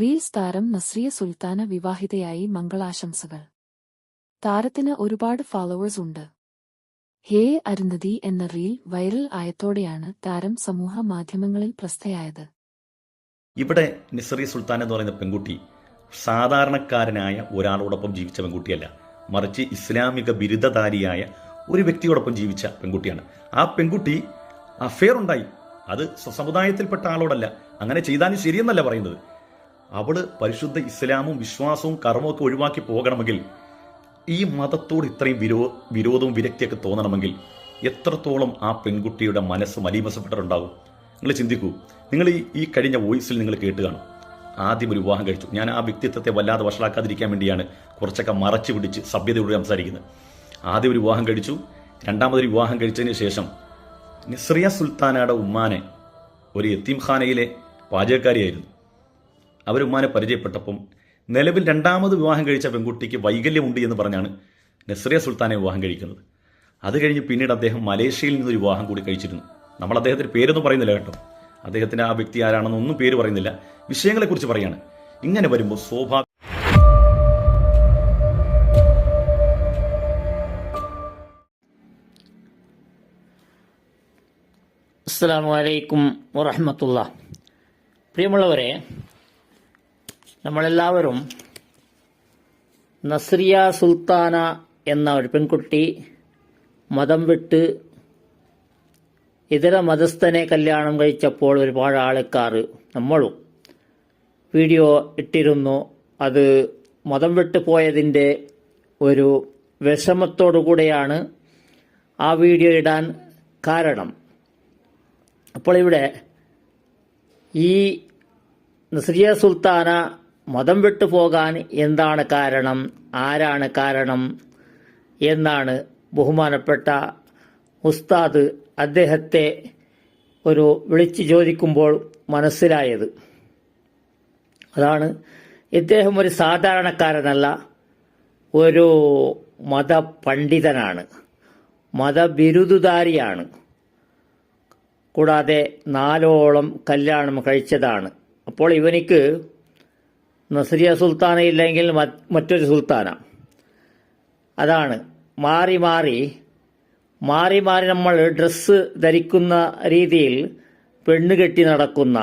Reels താരം നസ്രിയ സുൽത്താന വിവാഹിതയായി മംഗളാശംസകൾ. താരത്തിന് ഒരുപാട് ഫോളോവേഴ്സ് ഉണ്ട്. ഹേ അരുന്ധതി എന്ന റീൽ വൈറൽ ആയതോടെയാണ് താരം സമൂഹ മാധ്യമങ്ങളിൽ പ്രസ്ഥയായത്. ഇവിടെ നിസറി സുൽത്താൻ എന്ന് പറയുന്ന പെൺകുട്ടി സാധാരണക്കാരനായ ഒരാളോടൊപ്പം ജീവിച്ച പെൺകുട്ടിയല്ല. മറിച്ച് ഇസ്ലാമിക ബിരുദധാരിയായ ഒരു വ്യക്തിയോടൊപ്പം ജീവിച്ച പെൺകുട്ടിയാണ്. ആ പെൺകുട്ടി അഫെയർ ഉണ്ടായി. അത് സ്വസമുദായത്തിൽപ്പെട്ട ആളോടല്ല. അങ്ങനെ ചെയ്താലും ശരിയെന്നല്ല പറയുന്നത്. അവൾ പരിശുദ്ധ ഇസ്ലാമും വിശ്വാസവും കർമ്മവും ഒക്കെ ഒഴിവാക്കി പോകണമെങ്കിൽ ഈ മതത്തോട് ഇത്രയും വിരോ വിരോധവും വിരക്തിയൊക്കെ തോന്നണമെങ്കിൽ എത്രത്തോളം ആ പെൺകുട്ടിയുടെ മനസ്സ് മലീമസപ്പെട്ടിട്ടുണ്ടാകും നിങ്ങൾ ചിന്തിക്കൂ. നിങ്ങൾ ഈ ഈ കഴിഞ്ഞ വോയിസിൽ നിങ്ങൾ കേട്ട് കാണും. ആദ്യം ഒരു വിവാഹം കഴിച്ചു. ഞാൻ ആ വ്യക്തിത്വത്തെ വല്ലാതെ വഷളാക്കാതിരിക്കാൻ വേണ്ടിയാണ് കുറച്ചൊക്കെ മറച്ചു പിടിച്ച് സഭ്യതയോട് സംസാരിക്കുന്നത്. ആദ്യം ഒരു വിവാഹം കഴിച്ചു. രണ്ടാമതൊരു വിവാഹം കഴിച്ചതിന് ശേഷം നിസ്രിയ സുൽത്താനയുടെ ഉമ്മാനെ ഒരു യത്തീംഖാനയിലെ പാചകക്കാരിയായിരുന്നു. അവർ ഉമ്മാനെ പരിചയപ്പെട്ടപ്പം നിലവിൽ രണ്ടാമത് വിവാഹം കഴിച്ച പെൺകുട്ടിക്ക് വൈകല്യമുണ്ട് എന്ന് പറഞ്ഞാണ് നസ്രിയ സുൽത്താനെ വിവാഹം കഴിക്കുന്നത്. അത് കഴിഞ്ഞ് പിന്നീട് അദ്ദേഹം മലേഷ്യയിൽ നിന്നൊരു വിവാഹം കൂടി കഴിച്ചിരുന്നു. നമ്മൾ അദ്ദേഹത്തിന്റെ പേരൊന്നും പറയുന്നില്ല കേട്ടോ. അദ്ദേഹത്തിന്റെ ആ വ്യക്തി ആരാണെന്നൊന്നും പേര് പറയുന്നില്ല. വിഷയങ്ങളെക്കുറിച്ച് പറയാണ്. ഇങ്ങനെ വരുമ്പോൾ സ്വാഭാവിക അസ്സാം വലൈക്കും വറഹമത്തുള്ള പ്രിയമുള്ളവരെ നമ്മളെല്ലാവരും നസ്രിയ സുൽത്താന എന്ന ഒരു പെൺകുട്ടി മതം വിട്ട് ഇതര മതസ്ഥനെ കല്യാണം കഴിച്ചപ്പോൾ ഒരുപാട് ആൾക്കാർ നമ്മളും വീഡിയോ ഇട്ടിരുന്നു. അത് മതം വിട്ട് പോയതിന്റെ ഒരു വിഷമത്തോടു കൂടെയാണ് ആ വീഡിയോ ഇടാൻ കാരണം. അപ്പോൾ ഇവിടെ ഈ നസ്രിയ സുൽത്താന മതം വിട്ടു പോകാൻ എന്താണ് കാരണം? ആരാണ് കാരണം? എന്നാണ് ബഹുമാനപ്പെട്ട ഉസ്താദ് അദ്ദേഹത്തെ ഒരു വിളിച്ചു ചോദിക്കുമ്പോൾ മനസ്സിലായത്. അതാണ് ഇദ്ദേഹം ഒരു സാധാരണക്കാരനല്ല ഒരു മതപണ്ഡിതനാണ് മതബിരുദുധാരിയാണ്. കൂടാതെ നാലോളം കല്യാണം കഴിച്ചതാണ്. അപ്പോൾ ഇവനിക്ക് നസരിയ സുൽത്താന ഇല്ലെങ്കിൽ മറ്റൊരു സുൽത്താന. അതാണ്. മാറി മാറി മാറി മാറി നമ്മൾ ഡ്രസ്സ് ധരിക്കുന്ന രീതിയിൽ പെണ്ണുകെട്ടി നടക്കുന്ന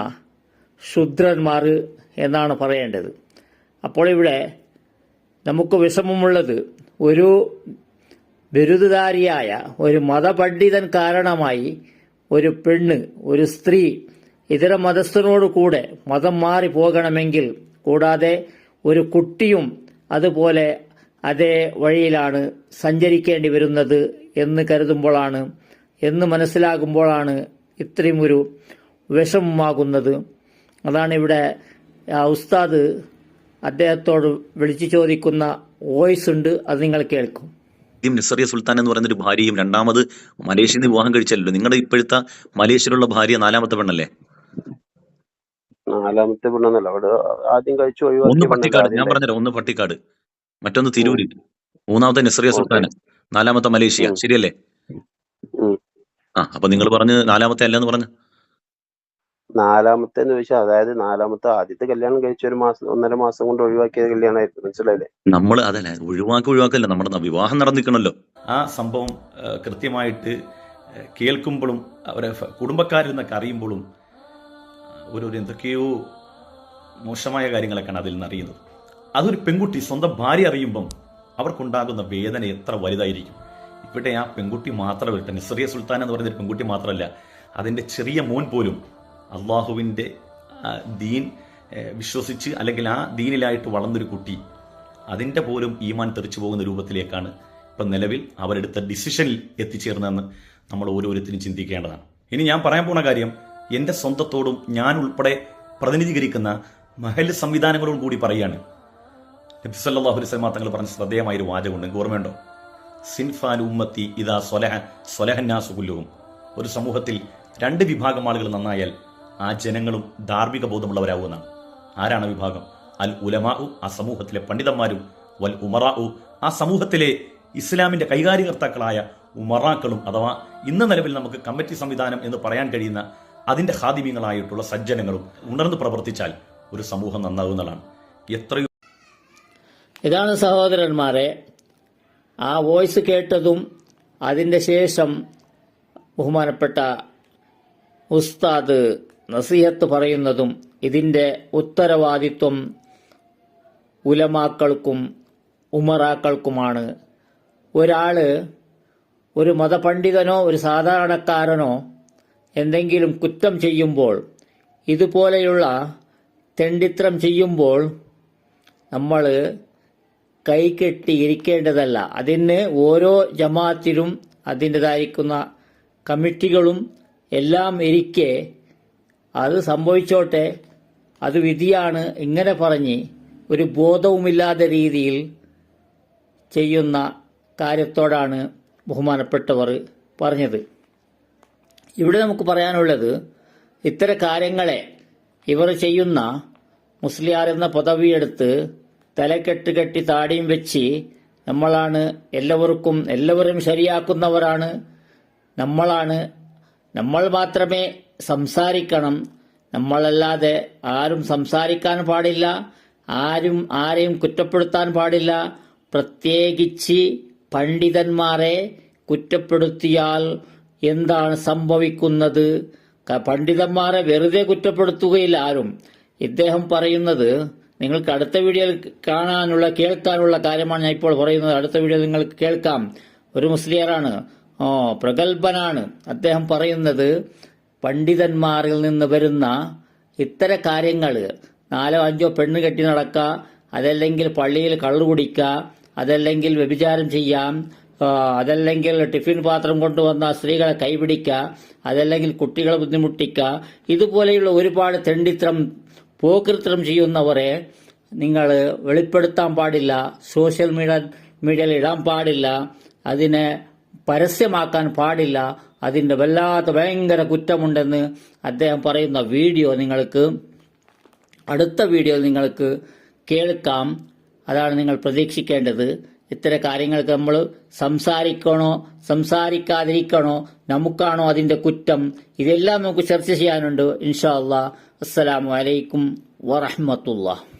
ശുദ്രന്മാർ എന്നാണ് പറയേണ്ടത്. അപ്പോൾ ഇവിടെ നമുക്ക് വിഷമമുള്ളത് ഒരു ബിരുദധാരിയായ ഒരു മതപണ്ഡിതൻ കാരണമായി ഒരു പെണ്ണ് ഒരു സ്ത്രീ ഇതര മതസ്ഥനോട് കൂടെ മതം മാറി പോകണമെങ്കിൽ കൂടാതെ ഒരു കുട്ടിയും അതുപോലെ അതേ വഴിയിലാണ് സഞ്ചരിക്കേണ്ടി വരുന്നത് എന്ന് കരുതുമ്പോഴാണ് എന്ന് മനസ്സിലാകുമ്പോഴാണ് ഇത്രയും ഒരു വിഷമമാകുന്നത്. അതാണ് ഇവിടെ ഉസ്താദ് അദ്ദേഹത്തോട് വിളിച്ചു ചോദിക്കുന്ന വോയിസ് ഉണ്ട് അത് നിങ്ങൾ കേൾക്കും. ആദ്യം നിസറിയ സുൽത്താൻ എന്ന് പറയുന്ന ഒരു ഭാര്യയും രണ്ടാമത് മലേഷ്യയിൽ നിന്ന് വിവാഹം കഴിച്ചല്ലോ. നിങ്ങളുടെ ഇപ്പോഴത്തെ മലേഷ്യയിലുള്ള ഭാര്യ നാലാമത്തെ പെണ്ണല്ലേ? നാലാമത്തെ പെണ്ണെന്നല്ല. അവിടെ ആദ്യം കഴിച്ചു ഒന്ന് പട്ടിക്കാട് ഞാൻ പറഞ്ഞല്ലോ ഒന്ന് പട്ടിക്കാട്. മറ്റൊന്ന് തിരൂരിൽ. മൂന്നാമത്തെ നിസറിയ സുൽത്താൻ നാലാമത്തെ മലേഷ്യ. ശരിയല്ലേ? ആ അപ്പൊ നിങ്ങൾ പറഞ്ഞ് നാലാമത്തെ അല്ലെന്ന് പറഞ്ഞു. നാലാമത്തെ എന്ന് ചോദിച്ചാൽ അതായത് നാലാമത്തെ ആദ്യത്തെ കല്യാണം കഴിച്ച ഒരു മാസം ഒന്നര മാസം കൊണ്ട് ഒഴിവാക്കിയ കല്യാണമായിരുന്നു. മനസ്സിലായില്ലേ? നമ്മൾ അതല്ല ഒഴിവാക്കി ഒഴിവാക്കല്ല നമ്മുടെ വിവാഹം നടന്നിക്കണല്ലോ ആ സംഭവം കൃത്യമായിട്ട് കേൾക്കുമ്പോഴും അവരെ കുടുംബക്കാരിൽ നിന്നൊക്കെ അറിയുമ്പോഴും ഒരു ഒരു എന്തൊക്കെയോ മോശമായ കാര്യങ്ങളൊക്കെയാണ് അതിൽ നിന്ന് അറിയുന്നത്. അതൊരു പെൺകുട്ടി സ്വന്തം ഭാര്യ അറിയുമ്പം അവർക്കുണ്ടാകുന്ന വേദന എത്ര വലുതായിരിക്കും. ഇവിടെ ആ പെൺകുട്ടി മാത്രമല്ല നിസറിയ സുൽത്താൻ എന്ന് പറയുന്ന പെൺകുട്ടി മാത്രമല്ല അതിന്റെ ചെറിയ മോൻ പോലും അള്ളാഹുവിന്റെ ദീൻ വിശ്വസിച്ച് അല്ലെങ്കിൽ ആ ദീനിലായിട്ട് വളർന്നൊരു കുട്ടി അതിന്റെ പോലും ഈമാൻ തെറിച്ചു പോകുന്ന രൂപത്തിലേക്കാണ് ഇപ്പം നിലവിൽ അവരെടുത്ത ഡിസിഷനിൽ എത്തിച്ചേർന്നതെന്ന് നമ്മൾ ഓരോരുത്തരും ചിന്തിക്കേണ്ടതാണ്. ഇനി ഞാൻ പറയാൻ പോണ കാര്യം എന്റെ സ്വന്തത്തോടും ഞാൻ ഉൾപ്പെടെ പ്രതിനിധീകരിക്കുന്ന മഹൽ സംവിധാനങ്ങളോടും കൂടി പറയാണ് നബി സല്ലല്ലാഹു അലൈഹി തങ്ങൾ പറഞ്ഞ ശ്രദ്ധേയമായ ഒരു വാചകമുണ്ട്. നിങ്ങൾക്ക് ഓർമ്മയുണ്ടോ? സിൻഫാൻ ഉമ്മത്തി ഇതാ സ്വലഹ സ്വലഹന്നാസു കുല്ലുവും ഒരു സമൂഹത്തിൽ രണ്ട് വിഭാഗം ആളുകൾ നന്നായാൽ ആ ജനങ്ങളും ധാർമ്മിക ബോധമുള്ളവരാവുമെന്നാണ്. ആരാണ് വിഭാഗം? അൽ ഉലമാഉ ആ സമൂഹത്തിലെ പണ്ഡിതന്മാരും വൽ ഉമറാഉ ആ സമൂഹത്തിലെ ഇസ്ലാമിന്റെ കൈകാര്യകർത്താക്കളായ ഉമറാക്കളും അഥവാ ഇന്ന് നിലവിൽ നമുക്ക് കമ്മിറ്റി സംവിധാനം എന്ന് പറയാൻ കഴിയുന്ന അതിന്റെ ഹാദിമ്യങ്ങളായിട്ടുള്ള സജ്ജനങ്ങളും ഉണർന്ന് പ്രവർത്തിച്ചാൽ ഒരു സമൂഹം നന്നാകുന്നതാണ്. എത്രയോ ഇതാണ് സഹോദരന്മാരെ ആ വോയിസ് കേട്ടതും അതിന്റെ ശേഷം ബഹുമാനപ്പെട്ട ഉസ്താദ് നസീഹത്ത് പറയുന്നതും ഇതിന്റെ ഉത്തരവാദിത്വം ഉലമാക്കൾക്കും ഉമറാക്കൾക്കുമാണ്. ഒരാൾ ഒരു മതപണ്ഡിതനോ ഒരു സാധാരണക്കാരനോ എന്തെങ്കിലും കുറ്റം ചെയ്യുമ്പോൾ ഇതുപോലെയുള്ള തെണ്ടിത്രം ചെയ്യുമ്പോൾ നമ്മൾ കൈകെട്ടി ഇരിക്കേണ്ടതല്ല. അതിന് ഓരോ ജമാഅത്തിലും അതിന്റെതായിരിക്കുന്ന കമ്മിറ്റികളും എല്ലാം ഇരിക്കെ അത് സംഭവിച്ചോട്ടെ അത് വിധിയാണ് ഇങ്ങനെ പറഞ്ഞ് ഒരു ബോധവുമില്ലാതെ രീതിയിൽ ചെയ്യുന്ന കാര്യത്തോടാണ് ബഹുമാനപ്പെട്ടവർ പറഞ്ഞത്. ഇവിടെ നമുക്ക് പറയാനുള്ളത് ഇത്തരം കാര്യങ്ങളെ ഇവർ ചെയ്യുന്ന മുസ്ലിയാർ എന്ന പദവിയെടുത്ത് തലക്കെട്ട് കെട്ടി താടിയും വെച്ച് നമ്മളാണ് എല്ലാവർക്കും എല്ലാവരും ശരിയാക്കുന്നവരാണ്. നമ്മളാണ് നമ്മൾ മാത്രമേ സംസാരിക്കണം. നമ്മളല്ലാതെ ആരും സംസാരിക്കാൻ പാടില്ല. ആരും ആരെയും കുറ്റപ്പെടുത്താൻ പാടില്ല. പ്രത്യേകിച്ച് പണ്ഡിതന്മാരെ കുറ്റപ്പെടുത്തിയാൽ എന്താണ് സംഭവിക്കുന്നത്? പണ്ഡിതന്മാരെ വെറുതെ കുറ്റപ്പെടുത്തുകയില്ല ആരും. ഇദ്ദേഹം പറയുന്നത് നിങ്ങൾക്ക് അടുത്ത വീഡിയോയിൽ കാണാനുള്ള കേൾക്കാനുള്ള കാര്യമാണ് ഞാൻ ഇപ്പോൾ പറയുന്നത്. അടുത്ത വീഡിയോ നിങ്ങൾക്ക് കേൾക്കാം. ഒരു മുസ്ലിയാറാണ് ഓ പ്രഗത്ഭനാണ്. അദ്ദേഹം പറയുന്നത് പണ്ഡിതന്മാരിൽ നിന്ന് വരുന്ന ഇത്തരം കാര്യങ്ങൾ നാലോ അഞ്ചോ പെണ്ണ് കെട്ടി നടക്കുക അതല്ലെങ്കിൽ പള്ളിയിൽ കള്ളു കുടിക്കുക അതല്ലെങ്കിൽ വ്യഭിചാരം ചെയ്യാം അതല്ലെങ്കിൽ ടിഫിൻ പാത്രം കൊണ്ടുവന്ന സ്ത്രീകളെ കൈപിടിക്കുക അതല്ലെങ്കിൽ കുട്ടികളെ ബുദ്ധിമുട്ടിക്കുക ഇതുപോലെയുള്ള ഒരുപാട് തെണ്ടിത്രം പോകൃത്രം ചെയ്യുന്നവരെ നിങ്ങൾ വെളിപ്പെടുത്താൻ പാടില്ല സോഷ്യൽ മീഡിയ മീഡിയയിൽ ഇടാൻ പാടില്ല അതിനെ പരസ്യമാക്കാൻ പാടില്ല അതിന്റെ വല്ലാത്ത ഭയങ്കര കുറ്റമുണ്ടെന്ന് അദ്ദേഹം പറയുന്ന വീഡിയോ നിങ്ങൾക്ക് അടുത്ത വീഡിയോ നിങ്ങൾക്ക് കേൾക്കാം. അതാണ് നിങ്ങൾ പ്രതീക്ഷിക്കേണ്ടത്. ഇത്തരം കാര്യങ്ങൾക്ക് നമ്മൾ സംസാരിക്കണോ സംസാരിക്കാതിരിക്കണോ നമുക്കാണോ അതിന്റെ കുറ്റം? ഇതെല്ലാം നമുക്ക് ചർച്ച ചെയ്യാനുണ്ട്. ഇൻഷാ അല്ലാ അസ്സലാമു അലൈക്കും വറഹ്മത്തുള്ളാഹ്.